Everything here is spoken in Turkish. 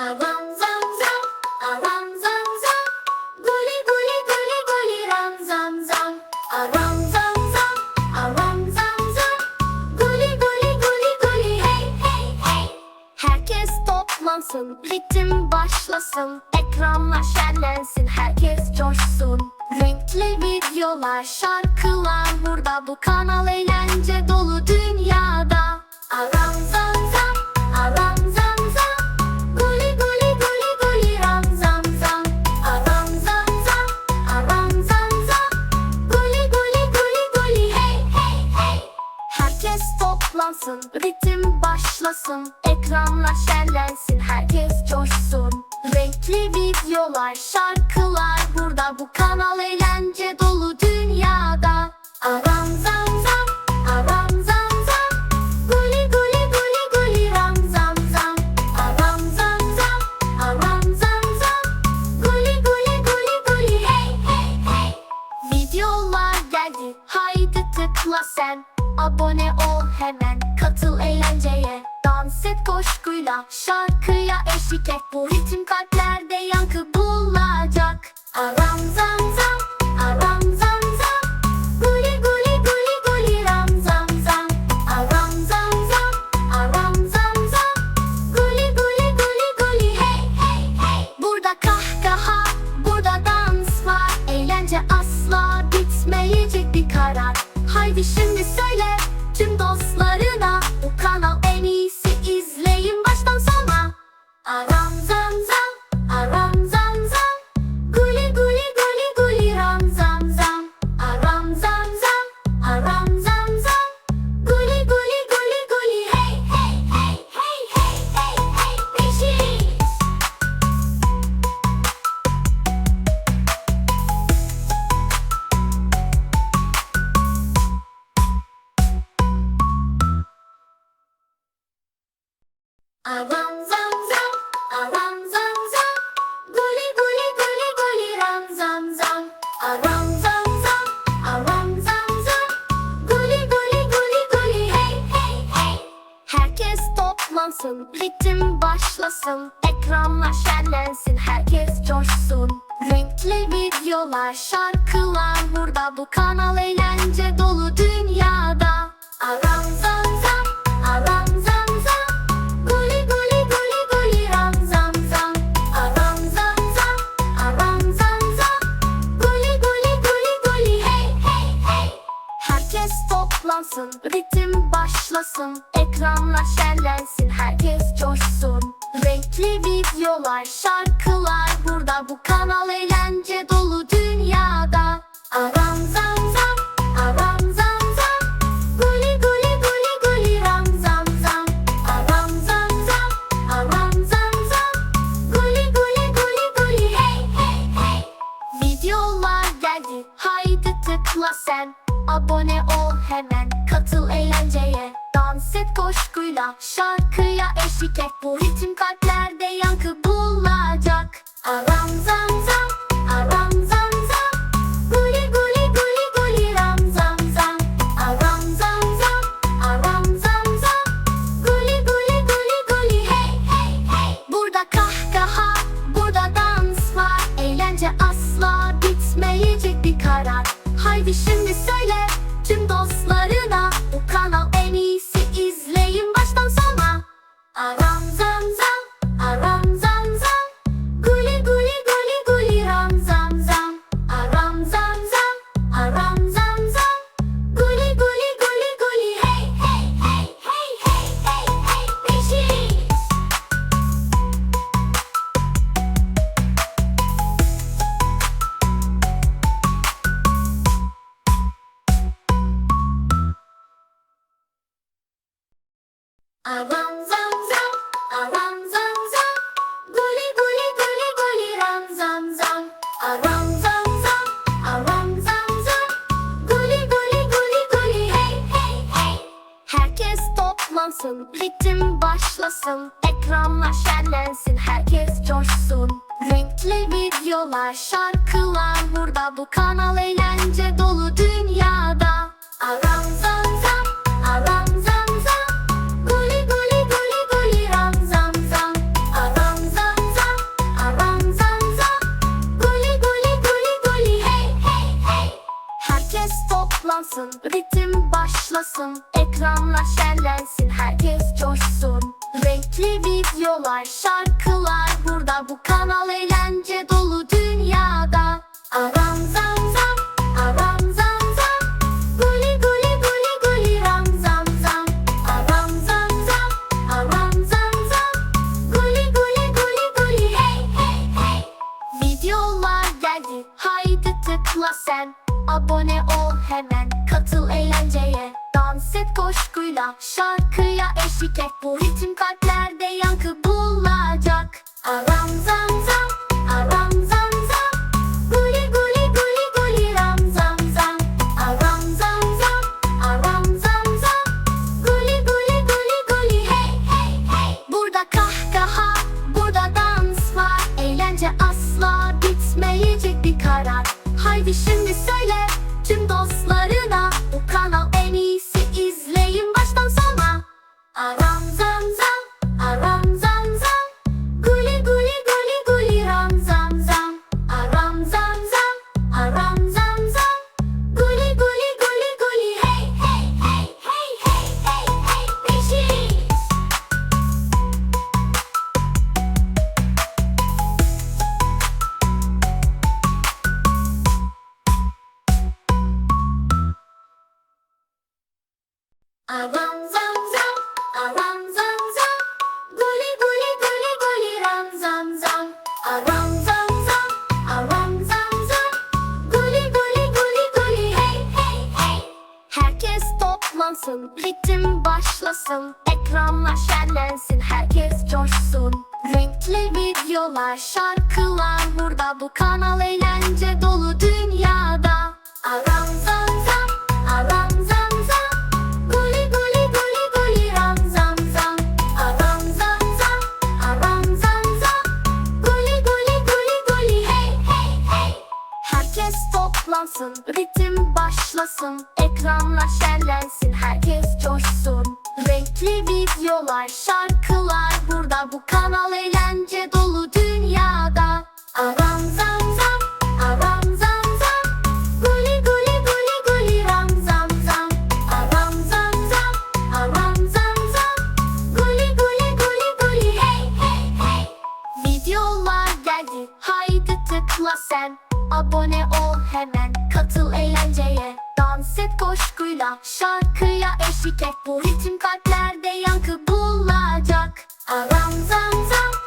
Aram zam zam, aram zam zam. Guli guli guli guli ram zam zam. Aram zam zam, aram zam zam. Guli guli guli guli hey hey hey. Herkes toplansın, ritim başlasın. Ekranlar şenlensin, herkes coşsun. Renkli videolar, şarkılar burada. Bu kanal eğlence dolu dünyada. Aram zam videolar, şarkılar burada. Bu kanal eğlence dolu dünyada. Aram zam zam, aram zam zam. Guli guli guli guli ram zam zam. Aram zam zam, aram zam zam. Guli guli guli guli hey hey hey. Videolar geldi haydi tıkla sen Abone ol hemen katıl eğlenceye Dans et coşkuyla şarkıya eşlik et Bu ritim yankı bulacak Herkes toplansın, ritim başlasın. Ekranlar şenlensin, herkes coşsun. Renkli videolar, şarkılar burada. Bu kanal eğlence Herkes toplansın, ritim başlasın. Ekranlar şenlensin, herkes coşsun. Renkli videolar, şarkılar burada. Bu kanal eğlence dolu dünyada. Aram coşkuyla şarkıya eşlik et. Bu ritim kalplerde yankı bulacak. Aram zam zam Herkes toplansın, ritim başlasın. Ekranlar şenlensin, herkes coşsun. Renkli videolar, şarkılar burada. Bu kanal eğlence dolu dünyada. Aram zam zam, başlasın Ekranlar şenlensin Herkes coşsun. Renkli videolar Şarkılar burada Bu kanal eğlence dolu dünyada. Aram zam zam Aram zam zam. Guli guli guli guli ram zam zam. Aram zam zam Aram zam zam. Guli guli guli guli hey hey hey. Videolar geldi haydi tıkla sen. Abone ol hemen et coşkuyla şarkıya eşlik et. Bu ritim kalplerde yankı bulacak. Aram zam zam aram zam zam. Guli guli guli guli ram zam zam. Aram zam zam aram zam zam. Guli guli guli guli hey hey hey. Burada kahkaha burada dans var. Eğlence asla bitmeyecek bir karar. Haydi şimdi söyle Herkes toplansın, ritim başlasın, ekranlar şenlensin, herkes coşsun. Renkli videolar, şarkılar burada bu kanal eğlence dolu dünyada. Ritim başlasın Ekranlar şenlensin herkes coşsun. Renkli videolar şarkılar burada Bu kanal eğlence dolu dünyada. Aram zam zam coşkuyla şarkıya eşlik et. Bu ritim kalplerde yankı bulacak. Aram zam zam